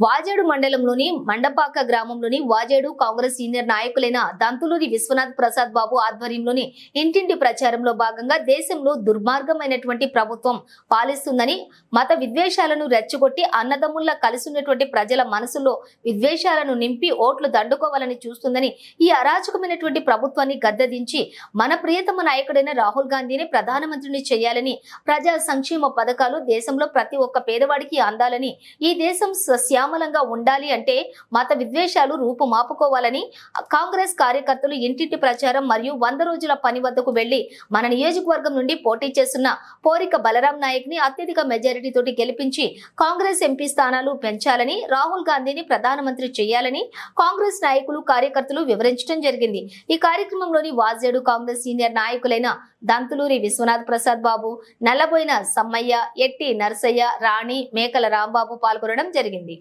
వాజేడు మండలంలోని మండపాక గ్రామంలోని వాజేడు కాంగ్రెస్ సీనియర్ నాయకులైన దంతులూరి విశ్వనాథ్ ప్రసాద్ బాబు ఆధ్వర్యంలోని ఇంటింటి ప్రచారంలో భాగంగా దేశంలో దుర్మార్గమైనటువంటి ప్రభుత్వం పాలిస్తుందని మత విద్వేషాలను రెచ్చగొట్టి అన్నదమ్ముల్లా కలిసి ఉన్నటువంటి ప్రజల మనసులో విద్వేషాలను నింపి ఓట్లు దండుకోవాలని చూస్తుందని ఈ అరాచకమైనటువంటి ప్రభుత్వాన్ని గద్దదించి మన ప్రియతమ నాయకుడైన రాహుల్ గాంధీని ప్రధానమంత్రిని చేయాలని ప్రజా సంక్షేమ పథకాలు దేశంలో ప్రతి ఒక్క పేదవాడికి అందాలని ఈ దేశం శ్యామలంగా ఉండాలి అంటే మత విద్వేషాలు రూపుమాపుకోవాలని కాంగ్రెస్ కార్యకర్తలు ఇంటింటి ప్రచారం మరియు వంద రోజుల పని వద్దకు వెళ్ళి మన నియోజకవర్గం నుండి పోటీ చేస్తున్న పోరిక బలరాం నాయక్ని అత్యధిక మెజారిటీ తోటి గెలిపించి కాంగ్రెస్ ఎంపీ స్థానాలు పెంచాలని రాహుల్ గాంధీని ప్రధానమంత్రి చేయాలని కాంగ్రెస్ నాయకులు కార్యకర్తలు వివరించడం జరిగింది. ఈ కార్యక్రమంలోని వాజేడు కాంగ్రెస్ సీనియర్ నాయకులైన దంతులూరి విశ్వనాథ్ ప్రసాద్ బాబు నల్లబోయిన సమ్మయ్య ఎట్టి నరసయ్య రాణి మేకల రాంబాబు పాల్గొనడం జరిగింది.